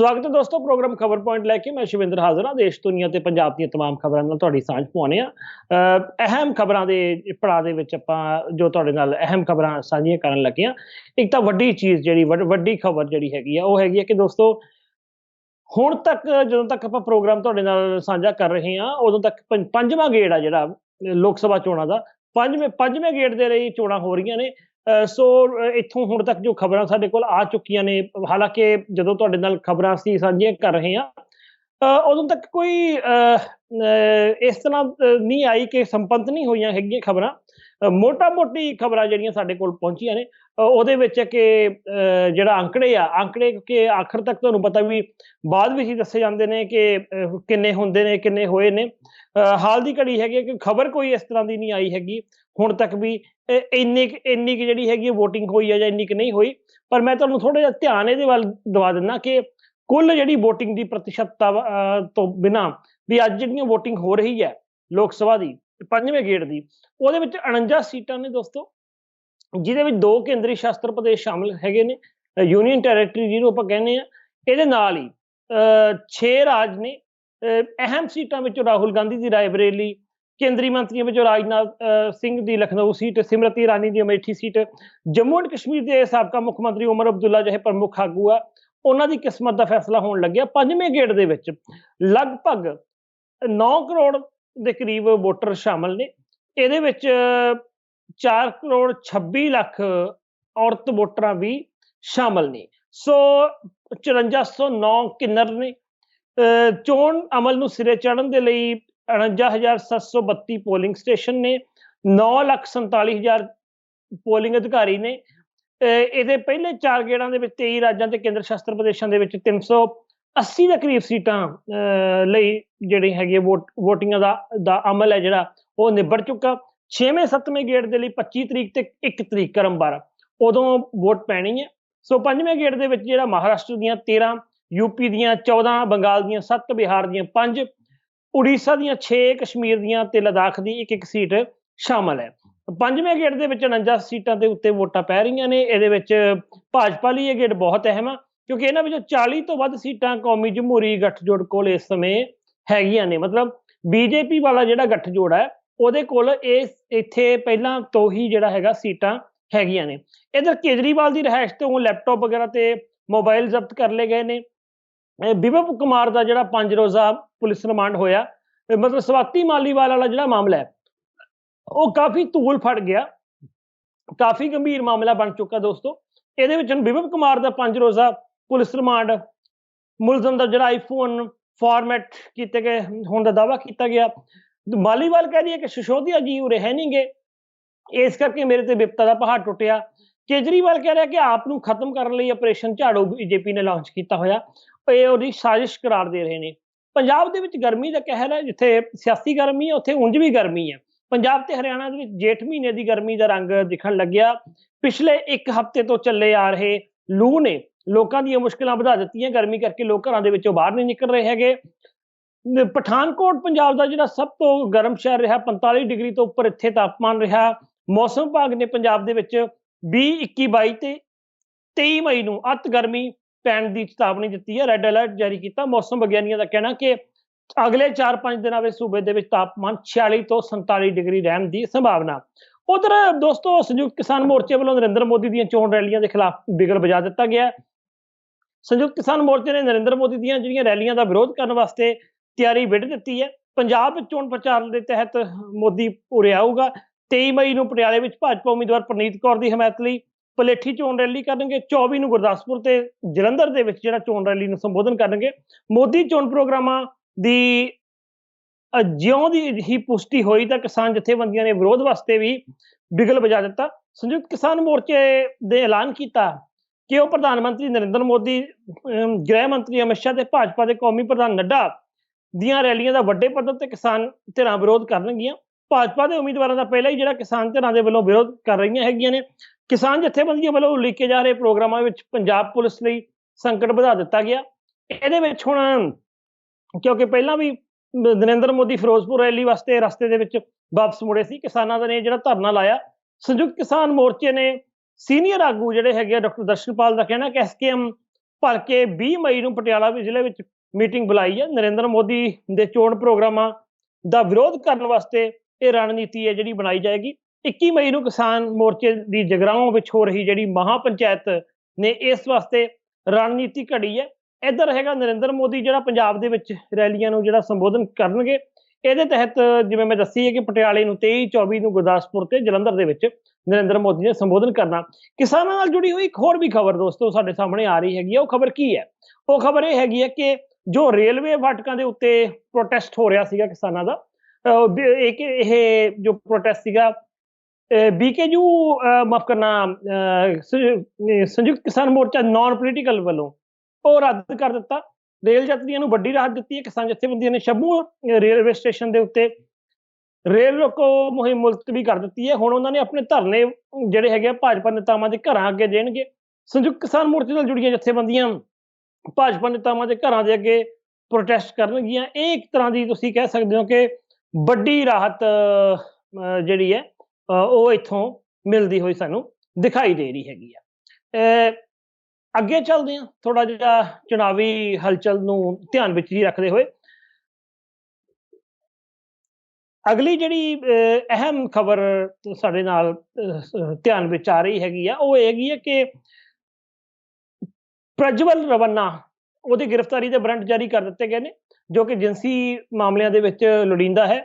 ਸਵਾਗਤ ਹੈ ਦੋਸਤੋ ਪ੍ਰੋਗਰਾਮ ਖਬਰ ਪੁਆਇੰਟ ਲੈ ਕੇ ਮੈਂ ਸ਼ਿਵਿੰਦਰ ਹਾਜ਼ਰ ਹਾਂ ਦੇਸ਼ ਦੁਨੀਆ ਤੇ ਪੰਜਾਬ ਦੀਆਂ तमाम ਖਬਰਾਂ ਨਾਲ ਤੁਹਾਡੀ ਸਾਂਝ ਪਾਉਣੇ ਆ ਅਹਿਮ ਖਬਰਾਂ ਦੇ ਪੜਾ ਦੇ ਵਿੱਚ ਆਪਾਂ ਜੋ ਤੁਹਾਡੇ ਨਾਲ ਅਹਿਮ ਖਬਰਾਂ ਸਾਂਝੀਆਂ ਕਰਨ ਲੱਗੇ ਆ ਇੱਕ ਤਾਂ ਵੱਡੀ ਚੀਜ਼ ਜਿਹੜੀ ਵੱਡ- ਵੱਡੀ ਖਬਰ ਜਿਹੜੀ ਹੈਗੀ ਆ ਉਹ ਹੈਗੀ ਆ ਕਿ ਦੋਸਤੋ ਹੁਣ ਤੱਕ ਜਦੋਂ ਤੱਕ ਆਪਾਂ ਪ੍ਰੋਗਰਾਮ ਤੁਹਾਡੇ ਨਾਲ ਸਾਂਝਾ ਕਰ ਰਹੇ ਹਾਂ ਉਦੋਂ ਤੱਕ ਪੰਜ- ਪੰਜਵਾਂ ਗੇੜ ਆ ਜਿਹੜਾ ਅਹ ਲੋਕ ਸਭਾ ਚੋਣਾਂ ਦਾ ਪੰਜਵੇਂ ਪੰਜਵੇਂ ਗੇੜ ਦੇ ਲਈ ਚੋਣਾਂ ਹੋ ਰਹੀਆਂ ਨੇ ਅਹ ਸੋ ਇੱਥੋਂ ਹੁਣ ਤੱਕ ਜੋ ਖਬਰਾਂ ਸਾਡੇ ਕੋਲ ਆ ਚੁੱਕੀਆਂ ਨੇ ਹਾਲਾਂਕਿ ਜਦੋਂ ਤੁਹਾਡੇ ਨਾਲ ਖਬਰਾਂ ਅਸੀਂ ਸਾਂਝੀਆਂ ਕਰ ਰਹੇ ਹਾਂ ਅਹ ਉਦੋਂ ਤੱਕ ਕੋਈ ਅਹ, ਅਹ, ਇਸ ਤਰ੍ਹਾਂ ਨਹੀਂ ਆਈ ਕਿ ਸੰਪੰਨ ਨਹੀਂ ਹੋਈਆਂ ਹੈਗੀਆਂ ਖਬਰਾਂ। ਮੋਟਾ ਮੋਟੀ ਖਬਰਾਂ ਜਿਹੜੀਆਂ ਸਾਡੇ ਕੋਲ ਪਹੁੰਚੀਆਂ ਨੇ ਉਹਦੇ ਵਿੱਚ ਕਿ ਜਿਹੜਾ ਅੰਕੜੇ ਆ, ਅੰਕੜੇ ਕਿ ਆਖਰ ਤੱਕ ਤੁਹਾਨੂੰ ਪਤਾ ਵੀ ਬਾਅਦ ਵਿੱਚ ਹੀ ਦੱਸੇ ਜਾਂਦੇ ਨੇ ਕਿ ਕਿੰਨੇ ਹੁੰਦੇ ਨੇ, ਕਿੰਨੇ ਹੋਏ ਨੇ। ਹਾਲ ਦੀ ਘੜੀ ਹੈਗੀ ਹੈ ਕਿ ਖਬਰ ਕੋਈ ਇਸ ਤਰ੍ਹਾਂ ਦੀ ਨਹੀਂ ਆਈ ਹੈਗੀ। ਹੁਣ ਤੱਕ ਵੀ ਇੰਨੀ ਕੁ- ਇੰਨੀ ਕੁ ਜਿਹੜੀ ਹੈਗੀ VOTING ਹੋਈ ਹੈ ਜਾਂ ਇੰਨੀ ਕੁ ਨਹੀਂ ਹੋਈ। ਪਰ ਮੈਂ ਤੁਹਾਨੂੰ ਥੋੜਾ ਜਿਹਾ ਧਿਆਨ ਇਹਦੇ ਵੱਲ ਦਵਾ ਦਿੰਦਾ ਕਿ ਕੁੱਲ ਜਿਹੜੀ VOTING ਦੀ ਪ੍ਰਤੀਸ਼ਤਤਾ ਤੋਂ ਬਿਨਾ ਵੀ ਅੱਜ ਜਿਹੜੀਆਂ VOTING ਹੋ ਰਹੀ ਹੈ ਲੋਕ ਸਭਾ ਦੀ ਪੰਜਵੇਂ ਗੇੜ ਦੀ। ਉਹਦੇ ਵਿੱਚ 49 ਸੀਟਾਂ ਨੇ ਦੋਸਤੋ, ਜਿਹਦੇ ਵਿੱਚ ਦੋ ਕੇਂਦਰੀ ਸ਼ਾਸਤਰ ਪ੍ਰਦੇਸ਼ ਸ਼ਾਮਲ ਹੈਗੇ ਨੇ ਯੂਨੀਅਨ ਟੈਰੀਟਰੀ ਜਿਹਨੂੰ ਆਪਾਂ ਕਹਿੰਦੇ ਆ ਇਹਦੇ ਨਾਲ ਹੀ 6 ਰਾਜ ਨੇ ਅਹਿਮ ਸੀਟਾਂ ਵਿੱਚੋਂ ਰਾਹੁਲ ਗਾਂਧੀ ਦੀ ਰਾਏਬਰੇਲੀ ਕੇਂਦਰੀ ਮੰਤਰੀਆਂ ਵਿੱਚੋਂ ਰਾਜਨਾਥ ਸਿੰਘ ਦੀ ਲਖਨਊ ਸੀਟ, ਸਿਮਰਤੀ ਇਰਾਨੀ ਦੀ ਅਮੇਠੀ ਸੀਟ, ਜੰਮੂ ਐਂਡ ਕਸ਼ਮੀਰ ਦੇ ਸਾਬਕਾ ਮੁੱਖ ਮੰਤਰੀ ਉਮਰ ਅਬਦੁੱਲਾ ਜਿਹੇ ਪ੍ਰਮੁੱਖ ਆਗੂ ਆ, ਉਹਨਾਂ ਦੀ ਕਿਸਮਤ ਦਾ ਫੈਸਲਾ ਹੋਣ ਲੱਗਿਆ ਪੰਜਵੇਂ ਗੇੜ ਦੇ ਵਿੱਚ। ਲਗਭਗ 9 ਕਰੋੜ ਦੇ ਕਰੀਬ ਵੋਟਰ ਸ਼ਾਮਲ ਨੇ। ਇਹਦੇ ਵਿੱਚ 4 ਕਰੋੜ 26 ਲੱਖ ਔਰਤ ਵੋਟਰਾਂ ਵੀ ਸ਼ਾਮਲ ਨੇ। ਸੋ 5409 ਕਿੰਨਰ ਨੇ। ਚੋਣ ਅਮਲ ਨੂੰ ਸਿਰੇ ਚੜਨ ਦੇ ਲਈ 49732 ਪੋਲਿੰਗ ਸਟੇਸ਼ਨ ਨੇ। 947000 ਪੋਲਿੰਗ ਅਧਿਕਾਰੀ ਨੇ। ਇਹਦੇ ਪਹਿਲੇ ਚਾਰ ਗੇੜਾਂ ਦੇ ਵਿੱਚ 23 ਰਾਜਾਂ ਤੇ ਕੇਂਦਰ ਸ਼ਾਸਤਰ ਪ੍ਰਦੇਸ਼ਾਂ ਦੇ ਵਿੱਚ 380 ਦੇ ਕਰੀਬ ਸੀਟਾਂ, ਅਹ, ਲਈ ਜਿਹੜੀ ਹੈਗੀ ਵੋਟ VOTING ਦਾ ਦਾ ਅਮਲ ਹੈ ਜਿਹੜਾ, ਉਹ ਨਿਬੜ ਚੁੱਕਾ। 6ਵੇਂ 7ਵੇਂ ਗੇੜ ਦੇ ਲਈ 25 ਤਰੀਕ ਤੇ 1 ਤਰੀਕ ਕਰਮਵਾਰ ਉਦੋਂ ਵੋਟ ਪੈਣੀ ਹੈ। ਸੋ ਪੰਜਵੇਂ ਗੇੜ ਦੇ ਵਿੱਚ ਜਿਹੜਾ ਮਹਾਰਾਸ਼ਟਰ ਦੀਆਂ 13 ਯੂਪੀ ਦੀਆਂ 14 ਬੰਗਾਲ ਦੀਆਂ 7 ਬਿਹਾਰ ਦੀਆਂ 5 ਉੜੀਸਾ ਦੀਆਂ 6 ਕਸ਼ਮੀਰ ਦੀਆਂ ਤੇ ਲਦਾਖ ਦੀ ਇੱਕ ਇੱਕ ਸੀਟ ਸ਼ਾਮਲ ਹੈ। ਪੰਜਵੇਂ ਗੇੜ ਦੇ ਵਿੱਚ 49 ਸੀਟਾਂ ਦੇ ਉੱਤੇ ਵੋਟਾਂ ਪੈ ਰਹੀਆਂ ਨੇ। ਇਹਦੇ ਵਿੱਚ ਭਾਜਪਾ ਲਈ ਇਹ ਗੇੜ ਬਹੁਤ ਅਹਿਮ ਆ। ਕਿਉਂਕਿ ਇਹਨਾਂ ਵਿੱਚੋਂ 40 ਤੋਂ ਵੱਧ ਸੀਟਾਂ ਕੌਮੀ ਜਮਹੂਰੀ ਗੱਠਜੋੜ ਕੋਲ ਇਸ ਸਮੇਂ ਹੈਗੀਆਂ ਨੇ। ਮਤਲਬ ਬੀਜੇਪੀ ਵਾਲਾ ਜਿਹੜਾ ਗੱਠਜੋੜ ਹੈ, ਉਹਦੇ ਕੋਲ ਇਸ, ਇੱਥੇ ਪਹਿਲਾਂ ਤੋਂ ਹੀ ਜਿਹੜਾ ਹੈਗਾ ਸੀਟਾਂ ਹੈਗੀਆਂ ਨੇ। ਇਧਰ ਕੇਜਰੀਵਾਲ ਦੀ ਰਹਿائش ਤੋਂ ਲੈਪਟਾਪ ਵਗੈਰਾ ਤੇ ਮੋਬਾਈਲ ਜ਼ਬਤ ਕਰ ਲਏ ਗਏ ਨੇ। ਵਿਪਨ ਕੁਮਾਰ ਦਾ ਜਿਹੜਾ ਪੰਜ ਰੋਜ਼ਾ ਪੁਲਿਸ ਰਿਮਾਂਡ ਹੋਇਆ ਮਤਲਬ ਸਵਾਤੀ ਮਾਲੀਵਾਲ ਵਾਲਾ ਜਿਹੜਾ ਮਾਮਲਾ ਹੈ, ਉਹ ਕਾਫੀ ਧੂਲ ਫੜ ਗਿਆ। ਕਾਫੀ ਗੰਭੀਰ ਮਾਮਲਾ ਬਣ ਚੁੱਕਾ ਦੋਸਤੋ। ਇਹਦੇ ਵਿੱਚ ਵਿਪਨ ਕੁਮਾਰ ਦਾ ਪੰਜ ਰੋਜ਼ਾ ਪੁਲਿਸ ਰਿਮਾਂਡ। ਮੁਲਜ਼ਮ ਦਾ ਜਿਹੜਾ ਆਈਫੋਨ ਫਾਰਮੈਟ ਕੀਤੇ ਗਏ ਹੋਣ ਦਾ ਦਾਵਾ ਕੀਤਾ ਗਿਆ। ਮਾਲੀਵਾਲ ਕਹਿ ਰਹੀ ਹੈ ਕਿ ਸ਼ਸ਼ੋਦੀਆ ਜੀ ਉਰੇ ਹੈ ਨਹੀਂਗੇ ਇਸ ਕਰਕੇ ਮੇਰੇ ਤੇ ਵਿਪਤਾ ਦਾ ਪਹਾੜ ਟੁੱਟਿਆ। ਕੇਜਰੀਵਾਲ ਕਹਿ ਰਿਹਾ ਕਿ ਆਪ ਨੂੰ ਖਤਮ ਕਰਨ ਲਈ ਆਪਰੇਸ਼ਨ ਝਾੜੂ ਬੀਜੇਪੀ ਨੇ ਲਾਂਚ ਕੀਤਾ ਹੋਇਆ। ਇਹ ਉਹਦੀ ਸਾਜ਼ਿਸ਼ ਕਰਾਰ ਦੇ ਰਹੇ ਨੇ। ਪੰਜਾਬ ਦੇ ਵਿੱਚ ਗਰਮੀ ਦਾ ਕਹਿਰ ਹੈ, ਜਿੱਥੇ ਸਿਆਸੀ ਗਰਮੀ ਹੈ, ਉੱਥੇ ਉਂਝ ਵੀ ਗਰਮੀ ਹੈ। ਪੰਜਾਬ ਤੇ ਹਰਿਆਣਾ ਦੇ ਵਿੱਚ ਜੇਠ ਮਹੀਨੇ ਦੀ ਗਰਮੀ ਦਾ ਰੰਗ ਦਿਖਣ ਲੱਗਿਆ। ਪਿਛਲੇ ਇੱਕ ਹਫ਼ਤੇ ਤੋਂ ਚੱਲੇ ਆ ਰਹੇ ਲੂ ਨੇ ਲੋਕਾਂ ਦੀਆਂ ਮੁਸ਼ਕਲਾਂ ਵਧਾ ਦਿੱਤੀਆਂ, ਗਰਮੀ ਕਰਕੇ ਲੋਕ ਘਰਾਂ ਦੇ ਵਿੱਚੋਂ ਬਾਹਰ ਨਹੀਂ ਨਿਕਲ ਰਹੇ ਹੈਗੇ। ਪਠਾਨਕੋਟ, ਪੰਜਾਬ ਦਾ ਜਿਹੜਾ ਸਭ ਤੋਂ ਗਰਮ ਸ਼ਹਿਰ ਰਿਹਾ 45 ਡਿਗਰੀ ਤੋਂ ਉੱਪਰ ਇੱਥੇ ਤਾਪਮਾਨ ਰਿਹਾ। ਮੌਸਮ ਵਿਭਾਗ ਨੇ ਪੰਜਾਬ ਦੇ ਵਿੱਚ 20 21 22 ਤੇ 23 ਮਈ ਨੂੰ ਅਤ ਗਰਮੀ ਪੈਣ ਦੀ ਚੇਤਾਵਨੀ ਦਿੱਤੀ ਹੈ। ਰੈੱਡ ਅਲਰਟ ਜਾਰੀ ਕੀਤਾ। ਮੌਸਮ ਵਿਗਿਆਨੀਆਂ ਦਾ ਕਹਿਣਾ ਕਿ ਅਗਲੇ 4-5 ਦਿਨਾਂ ਵਿੱਚ ਸੂਬੇ ਦੇ ਵਿੱਚ ਤਾਪਮਾਨ 46 ਤੋਂ 47 ਡਿਗਰੀ ਰਹਿਣ ਦੀ ਸੰਭਾਵਨਾ। ਉਧਰ ਦੋਸਤੋ, ਸੰਯੁਕਤ ਕਿਸਾਨ ਮੋਰਚੇ ਵੱਲੋਂ ਨਰਿੰਦਰ ਮੋਦੀ ਦੀਆਂ ਚੋਣ ਰੈਲੀਆਂ ਦੇ ਖਿਲਾਫ ਬਿਗਲ ਵਜਾ ਦਿੱਤਾ ਗਿਆ। ਸੰਯੁਕਤ ਕਿਸਾਨ ਮੋਰਚੇ ਨੇ ਨਰਿੰਦਰ ਮੋਦੀ ਦੀਆਂ ਜਿਹੜੀਆਂ ਰੈਲੀਆਂ ਦਾ ਵਿਰੋਧ ਕਰਨ ਵਾਸਤੇ ਤਿਆਰੀ ਵਿੱਢ ਦਿੱਤੀ ਹੈ। ਪੰਜਾਬ ਵਿੱਚ ਚੋਣ ਪ੍ਰਚਾਰ ਦੇ ਤਹਿਤ ਮੋਦੀ ਉਰੇ ਆਊਗਾ। 23 ਮਈ ਨੂੰ ਪਟਿਆਲੇ ਵਿੱਚ ਭਾਜਪਾ ਉਮੀਦਵਾਰ ਪ੍ਰਨੀਤ ਕੌਰ ਦੀ ਹਮਾਇਤ ਲਈ ਪਲੇਠੀ ਚੋਣ ਰੈਲੀ ਕਰਨਗੇ। 24 ਨੂੰ ਗੁਰਦਾਸਪੁਰ ਤੇ ਜਲੰਧਰ ਦੇ ਵਿੱਚ ਜਿਹੜਾ ਚੋਣ ਰੈਲੀ ਨੂੰ ਸੰਬੋਧਨ ਕਰਨਗੇ। ਮੋਦੀ ਚੋਣ ਪ੍ਰੋਗਰਾਮਾਂ ਦੀ ਜਿਉਂ ਦੀ ਹੀ ਪੁਸ਼ਟੀ ਹੋਈ ਤਾਂ ਕਿਸਾਨ ਜਥੇਬੰਦੀਆਂ ਨੇ ਵਿਰੋਧ ਵਾਸਤੇ ਵੀ ਬਿਗਲ ਵਜਾ ਦਿੱਤਾ। ਸੰਯੁਕਤ ਕਿਸਾਨ ਮੋਰਚੇ ਦੇ ਐਲਾਨ ਕੀਤਾ ਕਿ ਉਹ ਪ੍ਰਧਾਨ ਮੰਤਰੀ ਨਰਿੰਦਰ ਮੋਦੀ ਗ੍ਰਹਿ ਮੰਤਰੀ ਅਮਿਤ ਸ਼ਾਹ ਤੇ ਭਾਜਪਾ ਦੇ ਕੌਮੀ ਪ੍ਰਧਾਨ ਨੱਡਾ ਦੀਆਂ ਰੈਲੀਆਂ ਦਾ ਵੱਡੇ ਪੱਧਰ ਤੇ ਕਿਸਾਨ ਧਿਰਾਂ ਵਿਰੋਧ ਕਰਨਗੀਆਂ। ਭਾਜਪਾ ਦੇ ਉਮੀਦਵਾਰਾਂ ਦਾ ਪਹਿਲਾਂ ਹੀ ਜਿਹੜਾ ਕਿਸਾਨ ਧਿਰਾਂ ਦੇ ਵੱਲੋਂ ਵਿਰੋਧ ਕਰ ਰਹੀਆਂ ਹੈਗੀਆਂ ਨੇ। ਕਿਸਾਨ ਜਥੇਬੰਦੀਆਂ ਵੱਲੋਂ ਉਲੀਕੇ ਜਾ ਰਹੇ ਪ੍ਰੋਗਰਾਮਾਂ ਵਿੱਚ ਪੰਜਾਬ ਪੁਲਿਸ ਲਈ ਸੰਕਟ ਵਧਾ ਦਿੱਤਾ ਗਿਆ। ਇਹਦੇ ਵਿੱਚ ਹੁਣ, ਕਿਉਂਕਿ ਪਹਿਲਾਂ ਵੀ ਨ- ਨਰਿੰਦਰ ਮੋਦੀ ਫਿਰੋਜ਼ਪੁਰ ਰੈਲੀ ਵਾਸਤੇ ਰਸਤੇ ਦੇ ਵਿੱਚ ਵਾਪਸ ਮੁੜੇ ਸੀ। ਕਿਸਾਨਾਂ ਦਾ ਨੇ ਜਿਹੜਾ ਧਰਨਾ ਲਾਇਆ। ਸੰਯੁਕਤ ਕਿਸਾਨ ਮੋਰਚੇ ਨੇ ਸੀਨੀਅਰ ਆਗੂ ਜਿਹੜੇ ਹੈਗੇ ਆ ਡਾਕਟਰ ਦਰਸ਼ਨਪਾਲ ਦਾ ਕਹਿਣਾ ਕਿ ਐਸਕੇਐਮ ਕੇ 20 ਮਈ ਨੂੰ ਪਟਿਆਲਾ ਵੀ ਜ਼ਿਲ੍ਹੇ ਵਿੱਚ ਮੀਟਿੰਗ ਬੁਲਾਈ ਹੈ। ਨਰਿੰਦਰ ਮੋਦੀ ਦੇ ਚੋਣ ਪ੍ਰੋਗਰਾਮਾਂ ਦਾ ਵਿਰੋਧ ਕਰਨ ਵਾਸਤੇ ਇਹ ਰਣਨੀਤੀ ਹੈ ਜਿਹੜੀ ਬਣਾਈ ਜਾਏਗੀ। 21 ਮਈ ਨੂੰ ਕਿਸਾਨ ਮੋਰਚੇ ਦੀ ਜਗਰਾਓਂ ਵਿੱਚ ਹੋ ਰਹੀ ਜਿਹੜੀ ਮਹਾ ਪੰਚਾਇਤ ਨੇ ਇਸ ਵਾਸਤੇ ਰਣਨੀਤੀ ਘੜੀ ਹੈ। ਇੱਧਰ ਹੈਗਾ ਨਰਿੰਦਰ ਮੋਦੀ ਜਿਹੜਾ ਪੰਜਾਬ ਦੇ ਵਿੱਚ ਰੈਲੀਆਂ ਨੂੰ ਜਿਹੜਾ ਸੰਬੋਧਨ ਕਰਨਗੇ। ਇਹਦੇ ਤਹਿਤ ਜਿਵੇਂ ਮੈਂ ਦੱਸੀ ਹੈ ਕਿ ਪਟਿਆਲੇ ਨੂੰ 23 24 ਨੂੰ ਗੁਰਦਾਸਪੁਰ ਤੇ ਜਲੰਧਰ ਦੇ ਵਿੱਚ ਨਰਿੰਦਰ ਮੋਦੀ ਨੇ ਸੰਬੋਧਨ ਕਰਨਾ। ਕਿਸਾਨਾਂ ਨਾਲ ਜੁੜੀ ਹੋਈ ਇੱਕ ਹੋਰ ਵੀ ਖਬਰ ਦੋਸਤੋ ਸਾਡੇ ਸਾਹਮਣੇ ਆ ਰਹੀ ਹੈਗੀ ਹੈ ਉਹ ਖਬਰ ਕੀ ਹੈ? ਉਹ ਖਬਰ ਇਹ ਹੈਗੀ ਹੈ ਕਿ ਜੋ ਰੇਲਵੇ ਫਾਟਕਾਂ ਦੇ ਉੱਤੇ ਪ੍ਰੋਟੈਸਟ ਹੋ ਰਿਹਾ ਸੀਗਾ ਕਿਸਾਨਾਂ ਦਾ, ਅਹ ਇਹ ਜੋ ਪ੍ਰੋਟੈਸਟ ਸੀਗਾ ਬੀਕੇਯੂ ਮਾਫ ਕਰਨਾ ਸੰਯੁਕਤ ਕਿਸਾਨ ਮੋਰਚਾ ਨਾਨ ਪੋਲੀਟੀਕਲ ਵੱਲੋਂ ਉਹ ਰੱਦ ਕਰ ਦਿੱਤਾ। ਰੇਲ ਯਾਤਰੀਆਂ ਨੂੰ ਵੱਡੀ ਰਾਹਤ ਦਿੱਤੀ ਹੈ। ਕਿਸਾਨ ਜਥੇਬੰਦੀਆਂ ਨੇ ਸ਼ੰਭੂ ਰੇਲਵੇ ਸਟੇਸ਼ਨ ਦੇ ਉੱਤੇ ਰੇਲ ਰੋਕੋ ਮੁਹਿੰਮ ਮੁਲਤਵੀ ਕਰ ਦਿੱਤੀ ਹੈ। ਹੁਣ ਉਹਨਾਂ ਨੇ ਆਪਣੇ ਧਰਨੇ ਜਿਹੜੇ ਹੈਗੇ ਆ ਭਾਜਪਾ ਨੇਤਾਵਾਂ ਦੇ ਘਰਾਂ ਅੱਗੇ ਦੇਣਗੇ। ਸੰਯੁਕਤ ਕਿਸਾਨ ਮੋਰਚੇ ਨਾਲ ਜੁੜੀਆਂ ਜਥੇਬੰਦੀਆਂ ਭਾਜਪਾ ਨੇਤਾਵਾਂ ਦੇ ਘਰਾਂ ਦੇ ਅੱਗੇ ਪ੍ਰੋਟੈਸਟ ਕਰਨਗੀਆਂ। ਇਹ ਇੱਕ ਤਰ੍ਹਾਂ ਦੀ ਤੁਸੀਂ ਕਹਿ ਸਕਦੇ ਹੋ ਕਿ ਵੱਡੀ ਰਾਹਤ ਜਿਹੜੀ ਹੈ ਉਹ ਇੱਥੋਂ ਮਿਲਦੀ ਹੋਈ ਸਾਨੂੰ ਦਿਖਾਈ ਦੇ ਰਹੀ ਹੈਗੀ ਆ। ਅੱਗੇ ਚੱਲਦੇ ਹਾਂ। ਥੋੜਾ ਜਿਹਾ ਚੁਣਾਵੀ ਹਲਚਲ ਨੂੰ ਧਿਆਨ ਵਿੱਚ ਹੀ ਰੱਖਦੇ ਹੋਏ ਅਗਲੀ ਜਿਹੜੀ ਅਹਿਮ ਖਬਰ ਸਾਡੇ ਨਾਲ ਧਿਆਨ ਵਿੱਚ ਆ ਰਹੀ ਹੈਗੀ ਆ, ਉਹ ਇਹ ਹੈਗੀ ਹੈ ਕਿ ਪ੍ਰਜਵਲ ਰਵੰਨਾ ਉਹਦੀ ਗ੍ਰਿਫਤਾਰੀ ਦੇ ਵਾਰੰਟ ਜਾਰੀ ਕਰ ਦਿੱਤੇ ਗਏ ਨੇ, ਜੋ ਕਿ ਜਿੰਸੀ ਮਾਮਲਿਆਂ ਦੇ ਵਿੱਚ ਲੋੜੀਂਦਾ ਹੈ।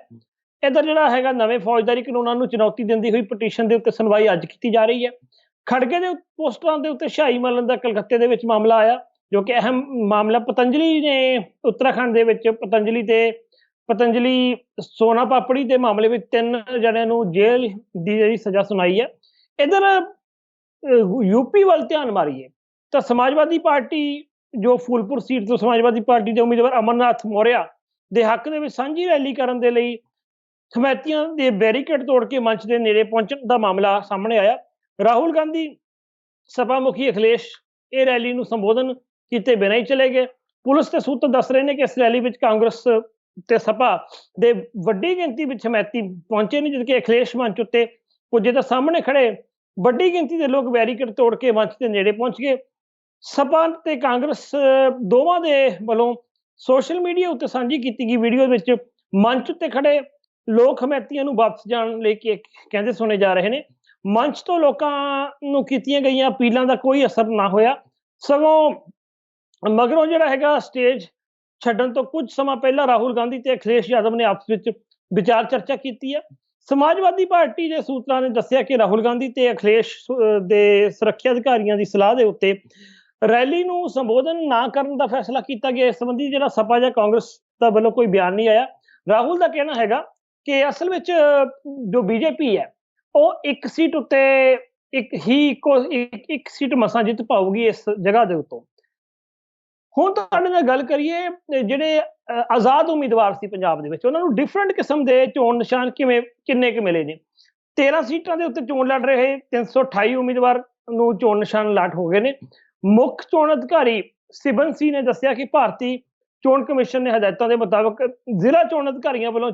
ਇਧਰ ਜਿਹੜਾ ਹੈਗਾ, ਨਵੇਂ ਫੌਜਦਾਰੀ ਕਾਨੂੰਨਾਂ ਨੂੰ ਚੁਣੌਤੀ ਦਿੰਦੀ ਹੋਈ ਪਟੀਸ਼ਨ ਦੇ ਉੱਤੇ ਸੁਣਵਾਈ ਅੱਜ ਕੀਤੀ ਜਾ ਰਹੀ ਹੈ। ਖੜਗੇ ਦੇ ਪੋਸਟਰਾਂ ਦੇ ਉੱਤੇ ਸ਼ਾਹੀ ਮਲਨ ਦਾ ਕਲਕੱਤੇ ਦੇ ਵਿੱਚ ਮਾਮਲਾ ਆਇਆ, ਜੋ ਕਿ ਅਹਿਮ ਮਾਮਲਾ, ਪਤੰਜਲੀ ਨੇ, ਉੱਤਰਾਖੰਡ ਦੇ ਵਿੱਚ ਪਤੰਜਲੀ ਤੇ ਪਤੰਜਲੀ ਸੋਨਾ ਪਾਪੜੀ ਦੇ ਮਾਮਲੇ ਵਿੱਚ ਤਿੰਨ ਜਣਿਆਂ ਨੂੰ ਜੇਲ੍ਹ ਦੀ ਜਿਹੜੀ ਸਜ਼ਾ ਸੁਣਾਈ ਹੈ। ਇਧਰ ਯੂਪੀ ਵੱਲ ਧਿਆਨ ਮਾਰੀਏ, ਤਾਂ ਸਮਾਜਵਾਦੀ ਪਾਰਟੀ ਜੋ ਫੂਲਪੁਰ ਸੀਟ ਤੋਂ ਸਮਾਜਵਾਦੀ ਪਾਰਟੀ ਦੇ ਉਮੀਦਵਾਰ ਅਮਰਨਾਥ ਮੋਰਿਆ ਦੇ ਹੱਕ ਦੇ ਵਿੱਚ ਸਾਂਝੀ ਰੈਲੀ ਕਰਨ ਦੇ ਲਈ ਹਮਾਇਤੀਆਂ ਦੇ ਬੈਰੀਕੇਡ ਤੋੜ ਕੇ ਮੰਚ ਦੇ ਨੇੜੇ ਪਹੁੰਚਣ ਦਾ ਮਾਮਲਾ ਸਾਹਮਣੇ ਆਇਆ। ਰਾਹੁਲ ਗਾਂਧੀ ਸਭਾ ਮੁਖੀ ਅਖਿਲੇਸ਼ ਇਹ ਰੈਲੀ ਨੂੰ ਸੰਬੋਧਨ ਕੀਤੇ ਬਿਨਾਂ ਹੀ ਚਲੇ ਗਏ। ਪੁਲਿਸ ਦੇ ਸੂਤਰ ਦੱਸ ਰਹੇ ਨੇ ਕਿ ਇਸ ਰੈਲੀ ਵਿੱਚ ਕਾਂਗਰਸ ਤੇ ਸਪਾ ਦੇ ਵੱਡੀ ਗਿਣਤੀ ਵਿੱਚ ਹਮਾਇਤੀ ਪਹੁੰਚੇ ਨੇ, ਜਦਕਿ ਅਖਿਲੇਸ਼ ਮੰਚ ਉੱਤੇ ਪੁੱਜੇ ਤਾਂ ਸਾਹਮਣੇ ਖੜੇ ਵੱਡੀ ਗਿਣਤੀ ਦੇ ਲੋਕ ਬੈਰੀਕੇਡ ਤੋੜ ਕੇ ਮੰਚ ਦੇ ਨੇੜੇ ਪਹੁੰਚ ਗਏ। ਸਭਾ ਤੇ ਕਾਂਗਰਸ ਦੋਵਾਂ ਦੇ ਵੱਲੋਂ ਸੋਸ਼ਲ ਮੀਡੀਆ ਉੱਤੇ ਸਾਂਝੀ ਕੀਤੀ ਗਈ ਵੀਡੀਓ ਵਿੱਚ ਮੰਚ ਉੱਤੇ ਖੜੇ ਲੋਕ ਹਮਾਇਤੀਆਂ ਨੂੰ ਵਾਪਸ ਜਾਣ ਲਈ ਕਿ ਕਹਿੰਦੇ ਸੁਣੇ ਜਾ ਰਹੇ ਨੇ। ਮੰਚ ਤੋਂ ਲੋਕਾਂ ਨੂੰ ਕੀਤੀਆਂ ਗਈਆਂ ਅਪੀਲਾਂ ਦਾ ਕੋਈ ਅਸਰ ਨਾ ਹੋਇਆ। ਸਗੋਂ ਮਗਰੋਂ ਜਿਹੜਾ ਹੈਗਾ ਸਟੇਜ ਛੱਡਣ ਤੋਂ ਕੁਝ ਸਮਾਂ ਪਹਿਲਾਂ ਰਾਹੁਲ ਗਾਂਧੀ ਤੇ ਅਖਿਲੇਸ਼ ਯਾਦਵ ਨੇ ਆਪਸ ਵਿੱਚ ਵਿਚਾਰ ਚਰਚਾ ਕੀਤੀ ਹੈ। ਸਮਾਜਵਾਦੀ ਪਾਰਟੀ ਦੇ ਸੂਤਰਾਂ ਨੇ ਦੱਸਿਆ ਕਿ ਰਾਹੁਲ ਗਾਂਧੀ ਤੇ ਅਖਿਲੇਸ਼ ਦੇ ਸੁਰੱਖਿਆ ਅਧਿਕਾਰੀਆਂ ਦੀ ਸਲਾਹ ਦੇ ਉੱਤੇ ਰੈਲੀ ਨੂੰ ਸੰਬੋਧਨ ਨਾ ਕਰਨ ਦਾ ਫੈਸਲਾ ਕੀਤਾ ਗਿਆ। ਇਸ ਸੰਬੰਧੀ ਜਿਹੜਾ ਸਪਾ ਜਾਂ ਕਾਂਗਰਸ ਦਾ ਵੱਲੋਂ ਕੋਈ ਬਿਆਨ ਨਹੀਂ ਆਇਆ। ਰਾਹੁਲ ਦਾ ਕਹਿਣਾ ਹੈਗਾ ਕਿ ਅਸਲ ਵਿੱਚ ਅਹ, ਜੋ ਬੀਜੇਪੀ ਹੈ ਉਹ ਇੱਕ ਸੀਟ ਉੱਤੇ ਇੱਕ ਹੀ ਇੱਕੋ ਇੱਕ ਇੱਕ ਸੀਟ ਮਸਾਂ ਜਿੱਤ ਪਾਊਗੀ ਇਸ ਜਗ੍ਹਾ ਦੇ ਉੱਤੋਂ। ਹੁਣ ਤੁਹਾਡੇ ਨਾਲ ਗੱਲ ਕਰੀਏ ਜਿਹੜੇ ਆਜ਼ਾਦ ਉਮੀਦਵਾਰ ਸੀ ਪੰਜਾਬ ਦੇ ਵਿੱਚ, ਉਹਨਾਂ ਨੂੰ ਡਿਫਰੈਂਟ ਕਿਸਮ ਦੇ ਚੋਣ ਨਿਸ਼ਾਨ ਕਿਵੇਂ, ਕਿੰਨੇ ਕੁ ਮਿਲੇ ਨੇ? 13 ਸੀਟਾਂ ਦੇ ਉੱਤੇ ਚੋਣ ਲੜ ਰਹੇ 328 ਉਮੀਦਵਾਰ ਨੂੰ ਚੋਣ ਨਿਸ਼ਾਨ ਲਾਟ ਹੋ ਗਏ ਨੇ। ਮੁੱਖ ਚੋਣ ਅਧਿਕਾਰੀ ਸਿਬਨ ਸੀ ਨੇ ਦੱਸਿਆ ਕਿ ਭਾਰਤੀ ਚੋਣ ਕਮਿਸ਼ਨ ਨੇ ਹਦਾਇਤਾਂ ਦੇ ਮੁਤਾਬਕ ਜ਼ਿਲ੍ਹਾ ਚੋਣ ਅਧਿਕਾਰੀਆਂ ਵੱਲੋਂ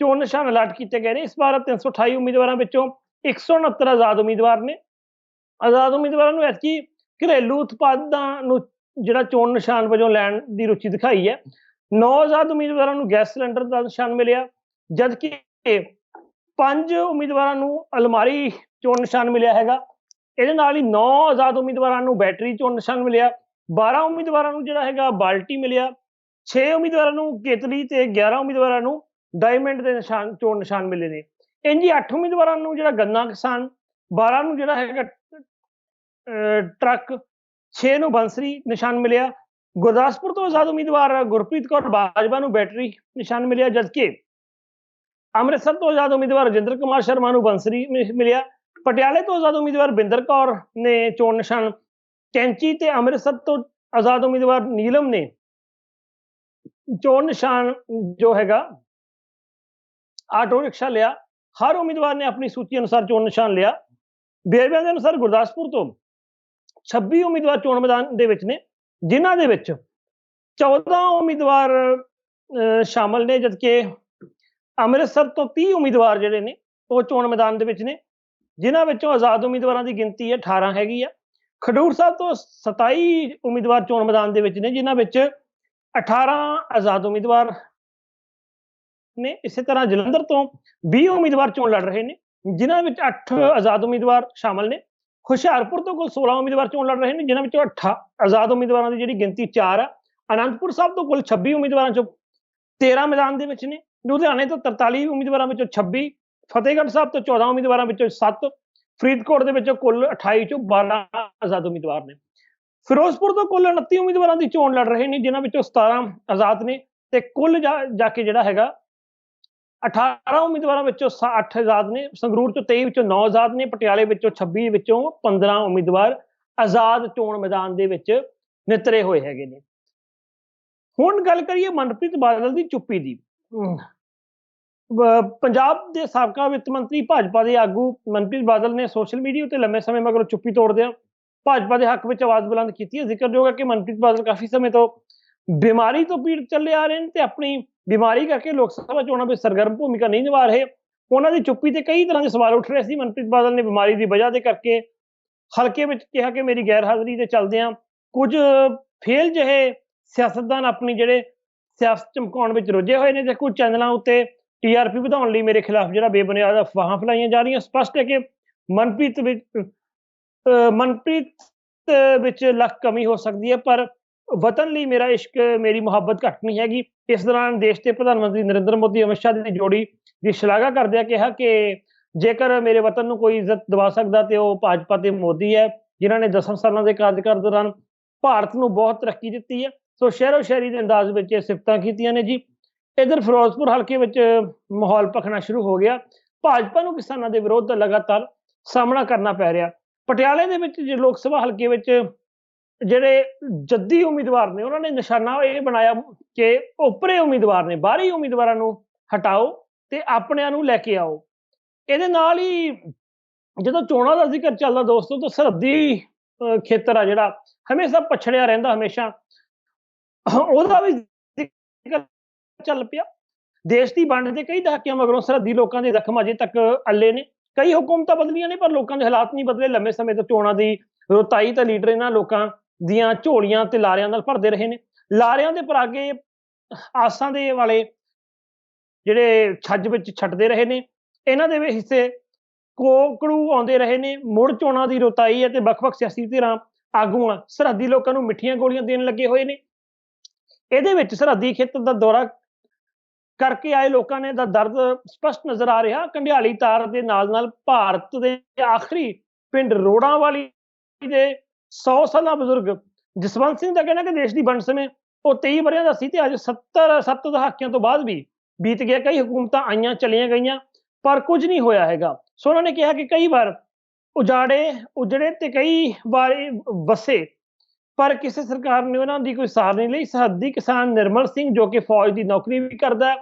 ਚੋਣ ਨਿਸ਼ਾਨ ਅਲਾਟ ਕੀਤੇ ਗਏ ਨੇ। ਇਸ ਵਾਰ 328 ਉਮੀਦਵਾਰਾਂ ਵਿੱਚੋਂ 169 ਆਜ਼ਾਦ ਉਮੀਦਵਾਰ ਨੇ। ਆਜ਼ਾਦ ਉਮੀਦਵਾਰਾਂ ਨੂੰ ਐਤਕੀ ਘਰੇਲੂ ਉਤਪਾਦਾਂ ਨੂੰ ਜਿਹੜਾ ਚੋਣ ਨਿਸ਼ਾਨ ਵਜੋਂ ਲੈਣ ਦੀ ਰੁਚੀ ਦਿਖਾਈ ਹੈ। ਨੌ ਆਜ਼ਾਦ ਉਮੀਦਵਾਰਾਂ ਨੂੰ ਗੈਸ ਸਿਲੰਡਰ ਦਾ ਨਿਸ਼ਾਨ ਮਿਲਿਆ, ਜਦਕਿ ਪੰਜ ਉਮੀਦਵਾਰਾਂ ਨੂੰ ਅਲਮਾਰੀ ਚੋਣ ਨਿਸ਼ਾਨ ਮਿਲਿਆ ਹੈਗਾ। ਇਹਦੇ ਨਾਲ ਹੀ 9 ਆਜ਼ਾਦ ਉਮੀਦਵਾਰਾਂ ਨੂੰ ਬੈਟਰੀ ਚੋਣ ਨਿਸ਼ਾਨ ਮਿਲਿਆ 12 ਉਮੀਦਵਾਰਾਂ ਨੂੰ ਜਿਹੜਾ ਹੈਗਾ ਬਾਲਟੀ ਮਿਲਿਆ 6 ਉਮੀਦਵਾਰਾਂ ਨੂੰ ਕੇਤਲੀ ਤੇ 11 ਉਮੀਦਵਾਰਾਂ ਨੂੰ ਡਾਇਮੰਡ ਦੇ ਨਿਸ਼ਾਨ ਚੋਣ ਨਿਸ਼ਾਨ ਮਿਲੇ ਨੇ। ਇੰਜ ਹੀ 8 ਉਮੀਦਵਾਰਾਂ ਨੂੰ ਜਿਹੜਾ ਗੰਨਾ ਕਿਸਾਨ 12 ਨੂੰ ਜਿਹੜਾ ਹੈਗਾ ਟਰੱਕ 6 ਨੂੰ ਬੰਸਰੀ ਨਿਸ਼ਾਨ ਮਿਲਿਆ ਗੁਰਦਾਸਪੁਰ ਤੋਂ ਆਜ਼ਾਦ ਉਮੀਦਵਾਰ ਗੁਰਪ੍ਰੀਤ ਕੌਰ ਬਾਜਵਾ ਨੂੰ ਬੈਟਰੀ ਨਿਸ਼ਾਨ ਮਿਲਿਆ ਜਦਕਿ ਅੰਮ੍ਰਿਤਸਰ ਤੋਂ ਆਜ਼ਾਦ ਉਮੀਦਵਾਰ ਰਜਿੰਦਰ ਕੁਮਾਰ ਸ਼ਰਮਾ ਨੂੰ ਬੰਸਰੀ ਮਿ- ਮਿਲਿਆ ਪਟਿਆਲੇ ਤੋਂ ਆਜ਼ਾਦ ਉਮੀਦਵਾਰ ਬਿੰਦਰ ਕੌਰ ਨੇ ਚੋਣ ਨਿਸ਼ਾਨ ਕੈਂਚੀ ਤੇ ਅੰਮ੍ਰਿਤਸਰ ਤੋਂ ਆਜ਼ਾਦ ਉਮੀਦਵਾਰ ਨੀਲਮ ਨੇ ਚੋਣ ਨਿਸ਼ਾਨ ਜੋ ਹੈਗਾ ਆਟੋ ਰਿਕਸ਼ਾ ਲਿਆ ਹਰ ਉਮੀਦਵਾਰ ਨੇ ਆਪਣੀ ਸੂਚੀ ਅਨੁਸਾਰ ਚੋਣ ਨਿਸ਼ਾਨ ਲਿਆ ਵੇਰਵਿਆਂ ਦੇ ਅਨੁਸਾਰ ਗੁਰਦਾਸਪੁਰ ਤੋਂ 26 ਉਮੀਦਵਾਰ ਚੋਣ ਮੈਦਾਨ ਦੇ ਵਿੱਚ ਨੇ ਜਿਨ੍ਹਾਂ ਦੇ ਵਿੱਚ 14 ਉਮੀਦਵਾਰ ਸ਼ਾਮਲ ਨੇ ਜਦਕਿ ਅੰਮ੍ਰਿਤਸਰ ਤੋਂ 30 ਉਮੀਦਵਾਰ ਜਿਹੜੇ ਨੇ ਉਹ ਚੋਣ ਮੈਦਾਨ ਦੇ ਵਿੱਚ ਨੇ। ਜਿਨ੍ਹਾਂ ਵਿੱਚੋਂ ਆਜ਼ਾਦ ਉਮੀਦਵਾਰਾਂ ਦੀ ਗਿਣਤੀ ਹੈ 18 ਹੈਗੀ ਆ। ਖਡੂਰ ਸਾਹਿਬ ਤੋਂ 27 ਉਮੀਦਵਾਰ ਚੋਣ ਮੈਦਾਨ ਦੇ ਵਿੱਚ ਨੇ ਜਿਨ੍ਹਾਂ ਵਿੱਚ 18 ਆਜ਼ਾਦ ਉਮੀਦਵਾਰ ਨੇ। ਇਸੇ ਤਰ੍ਹਾਂ ਜਲੰਧਰ ਤੋਂ 20 ਉਮੀਦਵਾਰ ਚੋਣ ਲੜ ਰਹੇ ਨੇ ਜਿਨ੍ਹਾਂ ਵਿੱਚ 8 ਆਜ਼ਾਦ ਉਮੀਦਵਾਰ ਸ਼ਾਮਲ ਨੇ। ਹੁਸ਼ਿਆਰਪੁਰ ਤੋਂ ਕੁੱਲ 16 ਉਮੀਦਵਾਰ ਚੋਣ ਲੜ ਰਹੇ ਨੇ, ਜਿਨ੍ਹਾਂ ਵਿੱਚੋਂ 8 ਆਜ਼ਾਦ ਉਮੀਦਵਾਰਾਂ ਦੀ ਜਿਹੜੀ ਗਿਣਤੀ 4 ਆ, ਅਨੰਦਪੁਰ ਸਾਹਿਬ ਤੋਂ ਕੁੱਲ 26 ਉਮੀਦਵਾਰਾਂ ਚੋਂ 13 ਮੈਦਾਨ ਦੇ ਵਿੱਚ ਨੇ, ਲੁਧਿਆਣੇ ਤੋਂ 43 ਉਮੀਦਵਾਰਾਂ ਵਿੱਚੋਂ 26 ਫਤਿਹਗੜ੍ਹ ਸਾਹਿਬ ਤੋਂ 14 ਉਮੀਦਵਾਰਾਂ ਵਿੱਚੋਂ 7 ਫਰੀਦਕੋਟ ਦੇ ਵਿੱਚੋਂ ਕੁੱਲ 28 ਚੋਂ 12 ਆਜ਼ਾਦ ਉਮੀਦਵਾਰ ਨੇ। ਫਿਰੋਜ਼ਪੁਰ ਤੋਂ ਕੁੱਲ 29 ਉਮੀਦਵਾਰਾਂ ਦੀ ਚੋਣ ਲੜ ਰਹੇ ਨੇ, ਜਿਨ੍ਹਾਂ ਵਿੱਚੋਂ 17 ਆਜ਼ਾਦ ਨੇ, ਤੇ ਕੁੱਲ ਜਾ ਜਾ ਕੇ ਜਿਹੜਾ ਹੈਗਾ 18 ਉਮੀਦਵਾਰਾਂ ਵਿੱਚੋਂ 8 ਆਜ਼ਾਦ ਨੇ ਸੰਗਰੂਰ ਤੋਂ 23 ਵਿੱਚੋਂ 9 ਆਜ਼ਾਦ ਨੇ ਪਟਿਆਲੇ ਵਿੱਚੋਂ 26 ਵਿੱਚੋਂ 15 ਉਮੀਦਵਾਰ ਆਜ਼ਾਦ ਚੋਣ ਮੈਦਾਨ ਦੇ ਵਿੱਚ ਨਿਤਰੇ ਹੋਏ ਹੈਗੇ ਨੇ। ਹੁਣ ਗੱਲ ਕਰੀਏ ਮਨਪ੍ਰੀਤ ਬਾਦਲ ਦੀ ਚੁੱਪੀ ਦੀ। ਪੰਜਾਬ ਦੇ ਸਾਬਕਾ ਵਿੱਤ ਮੰਤਰੀ ਭਾਜਪਾ ਦੇ ਆਗੂ ਮਨਪ੍ਰੀਤ ਬਾਦਲ ਨੇ ਸੋਸ਼ਲ ਮੀਡੀਆ ਉੱਤੇ ਲੰਮੇ ਸਮੇਂ ਮਗਰੋਂ ਚੁੱਪੀ ਤੋੜਦਿਆਂ ਭਾਜਪਾ ਦੇ ਹੱਕ ਵਿੱਚ ਆਵਾਜ਼ ਬੁਲੰਦ ਕੀਤੀ ਹੈ। ਜ਼ਿਕਰਯੋਗ ਹੈ ਕਿ ਮਨਪ੍ਰੀਤ ਬਾਦਲ ਕਾਫੀ ਸਮੇਂ ਤੋਂ ਬਿਮਾਰੀ ਤੋਂ ਪੀੜਤ ਚੱਲੇ ਆ ਰਹੇ ਨੇ ਤੇ ਆਪਣੀ ਬਿਮਾਰੀ ਕਰਕੇ ਲੋਕ ਸਭਾ ਚੋਣਾਂ ਵਿੱਚ ਸਰਗਰਮ ਭੂਮਿਕਾ ਨਹੀਂ ਨਿਭਾ ਰਹੇ। ਉਹਨਾਂ ਦੀ ਚੁੱਪੀ ਤੇ ਕਈ ਤਰ੍ਹਾਂ ਦੇ ਸਵਾਲ ਉੱਠ ਰਹੇ ਸੀ। ਮਨਪ੍ਰੀਤ ਬਾਦਲ ਨੇ ਬਿਮਾਰੀ ਦੀ ਵਜ੍ਹਾ ਦੇ ਕਰਕੇ ਹਲਕੇ ਵਿੱਚ ਕਿਹਾ ਕਿ ਮੇਰੀ ਗੈਰ ਹਾਜ਼ਰੀ ਦੇ ਚੱਲਦਿਆਂ ਕੁਝ ਫੇਲ ਜਿਹੇ ਸਿਆਸਤਦਾਨ ਆਪਣੀ ਜਿਹੜੇ ਸਿਆਸਤ ਚਮਕਾਉਣ ਵਿੱਚ ਰੁੱਝੇ ਹੋਏ ਨੇ ਤੇ ਕੁਝ ਚੈਨਲਾਂ ਉੱਤੇ ਟੀਆਰਪੀ ਵਧਾਉਣ ਲਈ ਮੇਰੇ ਖਿਲਾਫ ਜਿਹੜਾ ਬੇਬੁਨਿਆਦ ਅਫਵਾਹਾਂ ਫੈਲਾਈਆਂ ਜਾ ਰਹੀਆਂ। ਸਪਸ਼ਟ ਹੈ ਕਿ ਮਨਪ੍ਰੀਤ ਵਿੱਚ ਮਨਪ੍ਰੀਤ ਵਿੱਚ ਲੱਖ ਕਮੀ ਹੋ ਸਕਦੀ ਹੈ, ਪਰ ਵਤਨ ਲਈ ਮੇਰਾ ਇਸ਼ਕ, ਮੇਰੀ ਮੁਹੱਬਤ ਘੱਟ ਨਹੀਂ ਹੈਗੀ। ਇਸ ਦੌਰਾਨ ਦੇਸ਼ ਦੇ ਪ੍ਰਧਾਨ ਮੰਤਰੀ ਨਰਿੰਦਰ ਮੋਦੀ ਅਮਿਤ ਸ਼ਾਹ ਦੀ ਜੋੜੀ ਦੀ ਸ਼ਲਾਘਾ ਕਰਦਿਆਂ ਕਿਹਾ ਕਿ ਜੇਕਰ ਮੇਰੇ ਵਤਨ ਨੂੰ ਕੋਈ ਇੱਜ਼ਤ ਦਿਵਾ ਸਕਦਾ ਤੇ ਉਹ ਭਾਜਪਾ ਤੇ ਮੋਦੀ ਹੈ, ਜਿਨ੍ਹਾਂ ਨੇ 10 ਸਾਲਾਂ ਦੇ ਕਾਰਜਕਾਲ ਦੌਰਾਨ ਭਾਰਤ ਨੂੰ ਬਹੁਤ ਤਰੱਕੀ ਦਿੱਤੀ ਹੈ। ਸੋ ਸ਼ਹਿਰੋ ਸ਼ਹਿਰੀ ਦੇ ਅੰਦਾਜ਼ ਵਿੱਚ ਇਹ ਸਿਫਤਾਂ ਕੀਤੀਆਂ ਨੇ ਜੀ। ਇਧਰ ਫਿਰੋਜ਼ਪੁਰ ਹਲਕੇ ਵਿੱਚ ਮਾਹੌਲ ਪਖਣਾ ਸ਼ੁਰੂ ਹੋ ਗਿਆ। ਭਾਜਪਾ ਨੂੰ ਕਿਸਾਨਾਂ ਦੇ ਵਿਰੋਧ ਦਾ ਲਗਾਤਾਰ ਸਾਹਮਣਾ ਕਰਨਾ ਪੈ ਰਿਹਾ। ਪਟਿਆਲੇ ਦੇ ਵਿੱਚ ਜੇ ਲੋਕ ਸਭਾ ਹਲਕੇ ਵਿੱਚ ਜਿਹੜੇ ਜੱਦੀ ਉਮੀਦਵਾਰ ਨੇ, ਉਹਨਾਂ ਨੇ ਨਿਸ਼ਾਨਾ ਇਹ ਬਣਾਇਆ ਕਿ ਉੱਪਰੇ ਉਮੀਦਵਾਰ ਨੇ, ਬਾਹਰੀ ਉਮੀਦਵਾਰਾਂ ਨੂੰ ਹਟਾਓ ਤੇ ਆਪਣਿਆਂ ਨੂੰ ਲੈ ਕੇ ਆਓ। ਇਹਦੇ ਨਾਲ ਹੀ ਜਦੋਂ ਚੋਣਾਂ ਦਾ ਜ਼ਿਕਰ ਚੱਲਦਾ ਦੋਸਤੋ, ਤਾਂ ਸਰਹੱਦੀ ਖੇਤਰ ਆ ਜਿਹੜਾ, ਹਮੇਸ਼ਾ ਪਛੜਿਆ ਰਹਿੰਦਾ, ਹਮੇਸ਼ਾ। ਉਹਦਾ ਵੀ ਜ਼ਿਕਰ ਚੱਲ ਪਿਆ। ਦੇਸ਼ ਦੀ ਵੰਡ ਦੇ ਕਈ ਦਹਾਕਿਆਂ ਮਗਰੋਂ ਸਰਹੱਦੀ ਲੋਕਾਂ ਦੇ ਜ਼ਖਮ ਅਜੇ ਤੱਕ ਅੱਲੇ ਨੇ। ਕਈ ਹੁਕੂਮਤਾਂ ਬਦਲੀਆਂ ਨੇ, ਪਰ ਲੋਕਾਂ ਦੇ ਹਾਲਾਤ ਨਹੀਂ ਬਦਲੇ। ਲੰਮੇ ਸਮੇਂ ਤੋਂ ਚੋਣਾਂ ਦੀ ਰੋਤਾਈ ਤਾਂ ਲੀਡਰ ਇਹਨਾਂ ਲੋਕਾਂ ਦੀਆਂ ਝੋਲੀਆਂ ਤੇ ਲਾਰਿਆਂ ਨਾਲ ਭਰਦੇ ਰਹੇ ਨੇ। ਲਾਰਿਆਂ ਦੇ ਪਰਾਗੇ ਆਸਾਂ ਦੇ ਵਾਲੇ ਜਿਹੜੇ ਛੱਜ ਵਿੱਚ ਛੱਡਦੇ ਰਹੇ ਨੇ। ਇਹਨਾਂ ਦੇ ਵੀ ਹਿੱਸੇ ਕੋਕੜੂ ਆਉਂਦੇ ਰਹੇ ਨੇ। ਮੁੜ ਚੋਣਾਂ ਦੀ ਰੋਤਾਈ ਹੈ ਤੇ ਵੱਖ-ਵੱਖ ਸਿਆਸੀ ਧਿਰਾਂ ਆਗੂਆਂ, ਸਰਹੱਦੀ ਲੋਕਾਂ ਨੂੰ ਮਿੱਠੀਆਂ ਗੋਲੀਆਂ ਦੇਣ ਲੱਗੇ ਹੋਏ ਨੇ। ਇਹਦੇ ਵਿੱਚ ਸਰਹੱਦੀ ਖੇਤਰ ਦਾ ਦੌਰਾ ਕਰਕੇ ਆਏ ਲੋਕਾਂ ਨੇ ਦਾ ਦਰਦ ਸਪਸ਼ਟ ਨਜ਼ਰ ਆ ਰਿਹਾ। ਕੰਡਿਆਲੀ ਤਾਰ ਦੇ ਨਾਲ ਨਾਲ ਭਾਰਤ ਦੇ ਆਖਰੀ ਪਿੰਡ ਰੋੜਾਂ ਵਾਲੀ ਦੇ 100 ਸਾਲਾਂ ਬਜ਼ੁਰਗ ਜਸਵੰਤ ਸਿੰਘ ਦਾ ਕਹਿਣਾ ਕਿ ਦੇਸ਼ ਦੀ ਵੰਡ ਸਮੇਂ ਉਹ 23 ਵਰਿਆਂ ਦਾ ਸੀ ਤੇ ਅੱਜ 70 7 ਦਹਾਕਿਆਂ ਤੋਂ ਬਾਅਦ ਵੀ ਬੀਤ ਗਿਆ। ਕਈ ਹਕੂਮਤਾਂ ਆਈਆਂ ਚਲੀਆਂ ਗਈਆਂ ਪਰ ਕੁਝ ਨਹੀਂ ਹੋਇਆ ਹੈਗਾ। ਸੋ ਉਹਨਾਂ ਨੇ ਕਿਹਾ ਕਿ ਕਈ ਵਾਰ ਉਜਾੜੇ ਉਜੜੇ ਤੇ ਕਈ ਵਾਰ ਵਸੇ ਪਰ ਕਿਸੇ ਸਰਕਾਰ ਨੇ ਉਹਨਾਂ ਦੀ ਕੋਈ ਸਾਰ ਨਹੀਂ ਲਈ। ਸਰਹੱਦੀ ਕਿਸਾਨ ਨਿਰਮਲ ਸਿੰਘ ਜੋ ਕਿ ਫੌਜ ਦੀ ਨੌਕਰੀ ਵੀ ਕਰਦਾ ਹੈ,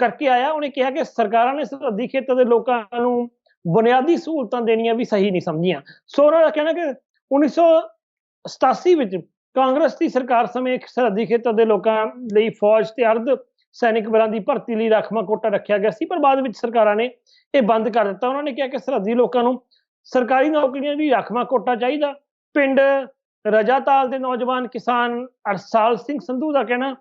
ਕਰਕੇ ਆਇਆ। ਉਹਨੇ ਕਿਹਾ ਕਿ ਸਰਕਾਰਾਂ ਨੇ ਸਰਹੱਦੀ ਖੇਤਰ ਦੇ ਲੋਕਾਂ ਨੂੰ ਬੁਨਿਆਦੀ ਸਹੂਲਤਾਂ ਦੇਣੀਆਂ ਵੀ ਸਹੀ ਨਹੀਂ ਸਮਝੀਆਂ। ਸੋ ਉਹਨਾਂ ਦਾ ਕਹਿਣਾ ਕਿ 1987 ਵਿੱਚ ਕਾਂਗਰਸ ਦੀ ਸਰਕਾਰ ਸਮੇਂ ਇੱਕ ਸਰਹੱਦੀ ਖੇਤਰ ਦੇ ਲੋਕਾਂ ਲਈ ਫੌਜ ਤੇ ਅਰਧ ਸੈਨਿਕ ਬਲਾਂ ਦੀ ਭਰਤੀ ਲਈ ਰਾਖਵਾਂ ਕੋਟਾ ਰੱਖਿਆ ਗਿਆ ਸੀ, ਪਰ ਬਾਅਦ ਵਿੱਚ ਸਰਕਾਰਾਂ ਨੇ ਇਹ ਬੰਦ ਕਰ ਦਿੱਤਾ। ਉਹਨਾਂ ਨੇ ਕਿਹਾ ਕਿ ਸਰਹੱਦੀ ਲੋਕਾਂ ਨੂੰ ਸਰਕਾਰੀ ਨੌਕਰੀਆਂ ਲਈ ਰਾਖਵਾਂ ਕੋਟਾ ਚਾਹੀਦਾ। ਪਿੰਡ ਰਜਾਤਾਲ ਦੇ ਨੌਜਵਾਨ ਕਿਸਾਨ ਅਰਸਾਲ ਸਿੰਘ ਸੰਧੂ ਦਾ ਕਹਿਣਾ,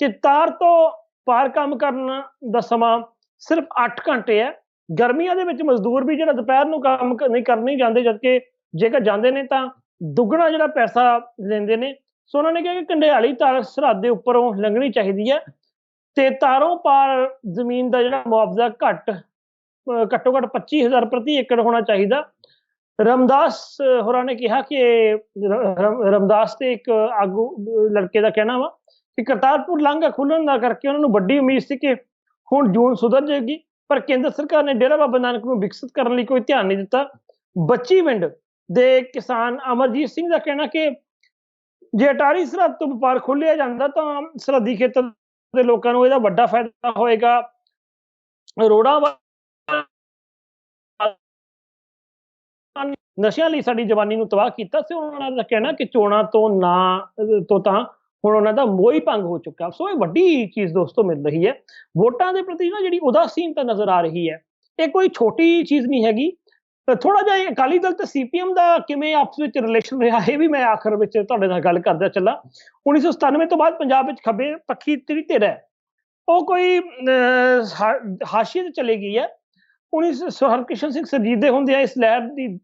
ਕਿ ਤਾਰ ਤੋਂ ਪਾਰ ਕੰਮ ਕਰਨ ਦਾ ਸਮਾਂ ਸਿਰਫ 8 ਘੰਟੇ ਹੈ। ਗਰਮੀਆਂ ਦੇ ਵਿੱਚ ਮਜ਼ਦੂਰ ਵੀ ਜਿਹੜਾ ਦੁਪਹਿਰ ਨੂੰ ਕੰਮ ਨਹੀਂ, ਕਰਨ ਨਹੀਂ ਜਾਂਦੇ, ਜਦਕਿ ਜੇਕਰ ਜਾਂਦੇ ਨੇ ਤਾਂ ਦੁੱਗਣਾ ਜਿਹੜਾ ਪੈਸਾ ਲੈਂਦੇ ਨੇ, ਸੋ ਉਹਨਾਂ ਨੇ ਕਿਹਾ ਕਿ ਕੰਡਿਆਲੀ ਤਾਰ ਸਰਹੱਦ ਦੇ ਉੱਪਰੋਂ ਲੰਘਣੀ ਚਾਹੀਦੀ ਹੈ ਤੇ ਤਾਰੋਂ ਪਾਰ ਜ਼ਮੀਨ ਦਾ ਜਿਹੜਾ ਮੁਆਵਜ਼ਾ ਘੱਟ ਘੱਟੋ ਘੱਟ 25000 ਪ੍ਰਤੀ ਏਕੜ ਹੋਣਾ ਚਾਹੀਦਾ। ਰਮਦਾਸ ਹੋਰਾਂ ਨੇ ਕਿਹਾ ਕਿ ਰਮਦਾਸ ਤੇ ਇੱਕ ਆਗੂ, ਲੜਕੇ ਦਾ ਕਹਿਣਾ ਵਾ ਕਿ ਕਰਤਾਰਪੁਰ ਲਾਂਘਾ ਖੁੱਲਣ ਦਾ ਕਰਕੇ ਉਹਨਾਂ ਨੂੰ ਵੱਡੀ ਉਮੀਦ ਸੀ ਕਿ ਹੁਣ ਜੂਨ ਸੁਧਰ ਜਾਏਗੀ, ਪਰ ਕੇਂਦਰ ਸਰਕਾਰ ਨੇ ਡੇਰਾ ਬਾਬਾ ਨਾਨਕ ਨੂੰ ਵਿਕਸਿਤ ਕਰਨ ਲਈ ਕੋਈ ਧਿਆਨ ਨਹੀਂ ਦਿੱਤਾ। ਬੱਚੀ ਵਿੰਡ ਦੇ ਕਿਸਾਨ ਅਮਰਜੀਤ ਸਿੰਘ ਦਾ ਕਹਿਣਾ ਕਿ ਜੇ ਅਟਾਰੀ ਸਰਹੱਦ ਤੋਂ ਵਪਾਰ ਖੋਲਿਆ ਜਾਂਦਾ ਤਾਂ ਸਰਹੱਦੀ ਖੇਤਰ ਦੇ ਲੋਕਾਂ ਨੂੰ ਇਹਦਾ ਵੱਡਾ ਫਾਇਦਾ ਹੋਏਗਾ। ਰੋੜਾ ਨਸ਼ਿਆਂ ਲਈ ਸਾਡੀ ਜਵਾਨੀ ਨੂੰ ਤਬਾਹ ਕੀਤਾ ਸੀ। ਉਹਨਾਂ ਦਾ ਕਹਿਣਾ ਕਿ ਚੋਣਾਂ ਤੋਂ ਨਾ, ਤੋਂ ਤਾਂ ਹੁਣ ਉਹਨਾਂ ਦਾ ਮੋਹੀ ਭੰਗ ਹੋ ਚੁੱਕਾ। ਸੋ ਇਹ ਵੱਡੀ ਚੀਜ਼ ਦੋਸਤੋ ਮਿਲ ਰਹੀ ਹੈ। ਵੋਟਾਂ ਦੇ ਪ੍ਰਤੀ ਨਾ ਜਿਹੜੀ ਉਦਾਸੀਨਤਾ ਨਜ਼ਰ ਆ ਰਹੀ ਹੈ, ਇਹ ਕੋਈ ਛੋਟੀ ਚੀਜ਼ ਨਹੀਂ ਹੈਗੀ। ਥੋੜਾ ਜਿਹਾ ਅਕਾਲੀ ਦਲ ਤੇ ਸੀਪੀਐਮ ਦਾ ਕਿਵੇਂ ਆਪਸ ਵਿੱਚ ਰਿਲੇਸ਼ਨ ਰਿਹਾ, ਇਹ ਵੀ ਮੈਂ ਆਖਰ ਵਿੱਚ ਤੁਹਾਡੇ ਨਾਲ ਗੱਲ ਕਰਦਾ ਚੱਲਾਂ। 1997 ਤੋਂ ਬਾਅਦ ਪੰਜਾਬ ਵਿੱਚ ਖੱਬੇ ਪੱਖੀ ਜਿਹੜੀ ਧਿਰ ਹੈ। ਉਹ ਕੋਈ ਹਾ- ਹਾਸ਼ੀਏ ਤੇ ਚਲੇ ਗਈ ਹੈ। 19 ਹਰਕ੍ਰਿਸ਼ਨ ਸਿੰਘ ਸਰਜੀਤ ਦੇ ਹੁੰਦਿਆਂ ਇਸ ਲਹਿਰ ਦੀ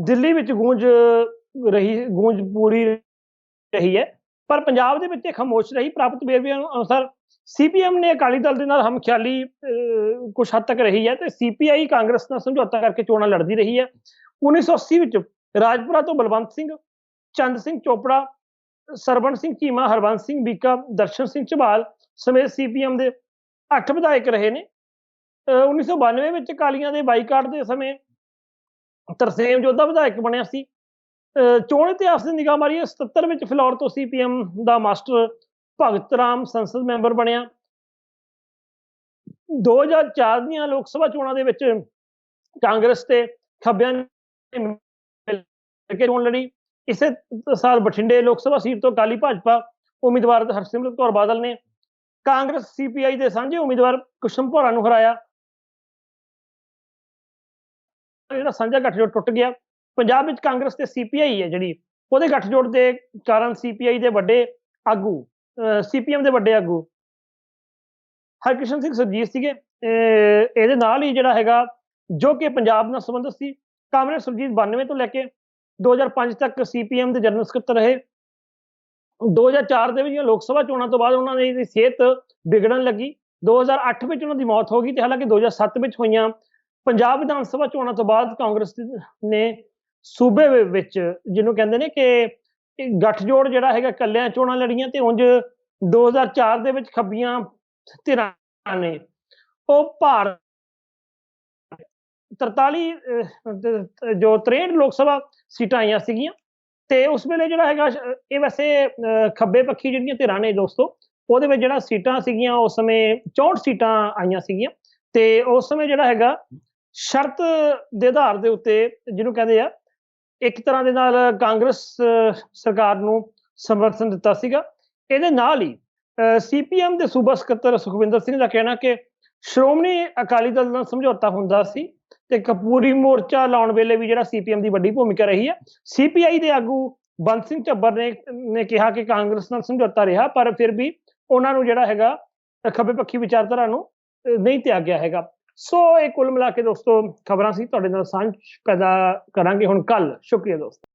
ਦਿੱਲੀ ਵਿੱਚ ਗੂੰਜ ਰਹੀ, ਗੂੰਜ ਪੂਰੀ ਰਹੀ ਹੈ। ਪਰ ਪੰਜਾਬ ਦੇ ਵਿੱਚ ਇਹ ਖਾਮੋਸ਼ ਰਹੀ ਪ੍ਰਾਪਤ ਵੇਰਵਿਆਂ ਅਨੁਸਾਰ ਸੀਪੀਐਮ ਨੇ ਅਕਾਲੀ ਦਲ ਦੇ ਨਾਲ ਹਮਖਿਆਲੀ ਅਹ, ਕੁਛ ਹੱਦ ਤੱਕ ਰਹੀ ਹੈ ਤੇ ਸੀਪੀਆਈ ਕਾਂਗਰਸ ਨਾਲ ਸਮਝੌਤਾ ਕਰਕੇ ਚੋਣਾਂ ਲੜਦੀ ਰਹੀ ਹੈ। 1980 ਵਿੱਚ ਰਾਜਪੁਰਾ ਤੋਂ ਬਲਵੰਤ ਸਿੰਘ ਚੰਦ ਸਿੰਘ ਚੋਪੜਾ ਸਰਵਣ ਸਿੰਘ ਚੀਮਾ ਹਰਬੰਸ ਸਿੰਘ ਬੀਕਾ ਦਰਸ਼ਨ ਸਿੰਘ ਝਬਾਲ ਸਮੇਤ ਸੀਪੀਐਮ ਦੇ ਅੱਠ ਵਿਧਾਇਕ ਰਹੇ ਨੇ। ਅਹ 1992 ਵਿੱਚ ਅਕਾਲੀਆਂ ਦੇ ਬਾਈਕਾਟ ਦੇ ਸਮੇਂ ਤਰਸੇਮ ਜੋਧਾ ਵਿਧਾਇਕ ਬਣਿਆ ਸੀ। ਚੋਣ ਇਤਿਹਾਸ ਦੀ ਨਿਗਾਹ ਮਾਰੀਏ 77 ਵਿੱਚ ਫਿਲੌਰ ਤੋਂ ਸੀਪੀਐਮ ਦਾ ਮਾਸਟਰ ਭਗਤ ਰਾਮ ਸੰਸਦ ਮੈਂਬਰ ਬਣਿਆ। 2004 ਦੀਆਂ ਲੋਕ ਸਭਾ ਚੋਣਾਂ ਦੇ ਵਿੱਚ ਕਾਂਗਰਸ ਤੇ ਖੱਬਿਆਂ ਨੇ ਮਿਲ ਕੇ ਚੋਣ ਲੜੀ। ਇਸੇ ਸਾਲ ਬਠਿੰਡੇ ਲੋਕ ਸਭਾ ਸੀਟ ਤੋਂ ਅਕਾਲੀ ਭਾਜਪਾ ਉਮੀਦਵਾਰ ਹਰਸਿਮਰਤ ਕੌਰ ਬਾਦਲ ਨੇ ਕਾਂਗਰਸ ਸੀਪੀਆਈ ਦੇ ਸਾਂਝੇ ਉਮੀਦਵਾਰ ਕੁਸ਼ਮ ਭੋਰਾ ਨੂੰ ਹਰਾਇਆ। ਜਿਹੜਾ ਸਾਂਝਾ ਗੱਠਜੋੜ ਟੁੱਟ ਗਿਆ। ਪੰਜਾਬ ਵਿੱਚ ਕਾਂਗਰਸ ਤੇ ਸੀਪੀਆਈ ਹੈ ਜਿਹੜੀ, ਉਹਦੇ ਗੱਠਜੋੜ ਦੇ ਕਾਰਨ ਸੀਪੀਆਈ ਦੇ ਵੱਡੇ ਆਗੂ ਸੀਪੀਐਮ ਦੇ ਵੱਡੇ ਆਗੂ ਹਰਕ੍ਰਿਸ਼ਨ ਸਿੰਘ ਸਰਜੀਤ ਸੀਗੇ। ਇਹਦੇ ਨਾਲ ਹੀ ਜਿਹੜਾ ਹੈਗਾ, ਜੋ ਕਿ ਪੰਜਾਬ ਨਾਲ ਸੰਬੰਧਿਤ ਸੀ ਕਾਮਰੇਡ ਸੁਰਜੀਤ 92 ਤੋਂ ਲੈ ਕੇ 2005 ਤੱਕ ਸੀਪੀਐਮ ਦੇ ਜਨਰਲ ਸਕੱਤਰ ਰਹੇ। 2004 ਦੇ ਵਿੱਚ ਜਦੋਂ ਲੋਕ ਸਭਾ ਚੋਣਾਂ ਤੋਂ ਬਾਅਦ ਉਹਨਾਂ ਦੀ ਦੀ ਸਿਹਤ ਵਿਗੜਨ ਲੱਗੀ 2008 ਵਿੱਚ ਉਹਨਾਂ ਦੀ ਮੌਤ ਹੋ ਗਈ ਤੇ ਹਾਲਾਂਕਿ 2007 ਵਿੱਚ ਹੋਈਆਂ ਪੰਜਾਬ ਵਿਧਾਨ ਸਭਾ ਚੋਣਾਂ ਤੋਂ ਬਾਅਦ ਕਾਂਗਰਸ ਨੇ ਸੂਬੇ ਵਿੱਚ ਜਿਹਨੂੰ ਕਹਿੰਦੇ ਨੇ ਕਿ ਇਹ ਗੱਠਜੋੜ ਜਿਹੜਾ ਹੈਗਾ ਕੱਲਿਆਂ ਚੋਣਾਂ ਲੜੀਆਂ ਤੇ ਉਂਝ 2004 ਦੇ ਵਿੱਚ ਖੱਬੀਆਂ ਧਿਰਾਂ ਨੇ। ਉਹ ਭਾਰਤ 43 ਜੋ 63 ਲੋਕ ਸਭਾ ਸੀਟਾਂ ਆਈਆਂ ਸੀਗੀਆਂ ਤੇ ਉਸ ਵੇਲੇ ਜਿਹੜਾ ਹੈਗਾ ਇਹ ਵੈਸੇ ਅਹ, ਖੱਬੇ ਪੱਖੀ ਜਿਹੜੀਆਂ ਧਿਰਾਂ ਨੇ ਦੋਸਤੋ ਉਹਦੇ ਵਿੱਚ ਜਿਹੜਾ ਸੀਟਾਂ ਸੀਗੀਆਂ ਉਸ ਸਮੇਂ 64 ਸੀਟਾਂ ਆਈਆਂ ਸੀਗੀਆਂ ਤੇ ਉਸ ਸਮੇਂ ਜਿਹੜਾ ਹੈਗਾ ਸ਼ਰਤ ਦੇ ਆਧਾਰ ਦੇ ਉੱਤੇ ਜਿਹਨੂੰ ਕਹਿੰਦੇ ਆ ਇੱਕ ਤਰ੍ਹਾਂ ਦੇ ਨਾਲ ਕਾਂਗਰਸ ਸਰਕਾਰ ਨੂੰ ਸਮਰਥਨ ਦਿੱਤਾ ਸੀਗਾ। ਇਹਦੇ ਨਾਲ ਹੀ ਸੀਪੀਐਮ ਦੇ ਸੂਬਾ ਸਕੱਤਰ ਸੁਖਵਿੰਦਰ ਸਿੰਘ ਦਾ ਕਹਿਣਾ ਕਿ ਸ਼੍ਰੋਮਣੀ ਅਕਾਲੀ ਦਲ ਨਾਲ ਸਮਝੌਤਾ ਹੁੰਦਾ ਸੀ ਤੇ ਕਪੂਰੀ ਮੋਰਚਾ ਲਾਉਣ ਵੇਲੇ ਵੀ ਜਿਹੜਾ ਸੀਪੀਐਮ ਦੀ ਵੱਡੀ ਭੂਮਿਕਾ ਰਹੀ ਹੈ ਸੀਪੀਆਈ ਦੇ ਆਗੂ ਬੰਦ ਸਿੰਘ ਝੱਬਰ ਨੇ ਨੇ ਕਿਹਾ ਕਿ ਕਾਂਗਰਸ ਨਾਲ ਸਮਝੌਤਾ ਰਿਹਾ, ਪਰ ਫਿਰ ਵੀ ਉਹਨਾਂ ਨੂੰ ਜਿਹੜਾ ਹੈਗਾ ਖੱਬੇ ਪੱਖੀ ਵਿਚਾਰਧਾਰਾ ਨੂੰ, ਅਹ, ਨਹੀਂ ਤਿਆਗਿਆ ਹੈਗਾ। ਸੋ ਇਹ ਕੁੱਲ ਮਿਲਾ ਕੇ ਦੋਸਤੋ ਖਬਰਾਂ ਸੀ। ਤੁਹਾਡੇ ਨਾਲ ਸਾਂਝ ਪੈਦਾ ਕਰਾਂਗੇ ਹੁਣ ਕੱਲ ਸ਼ੁਕਰੀਆ ਦੋਸਤੋ।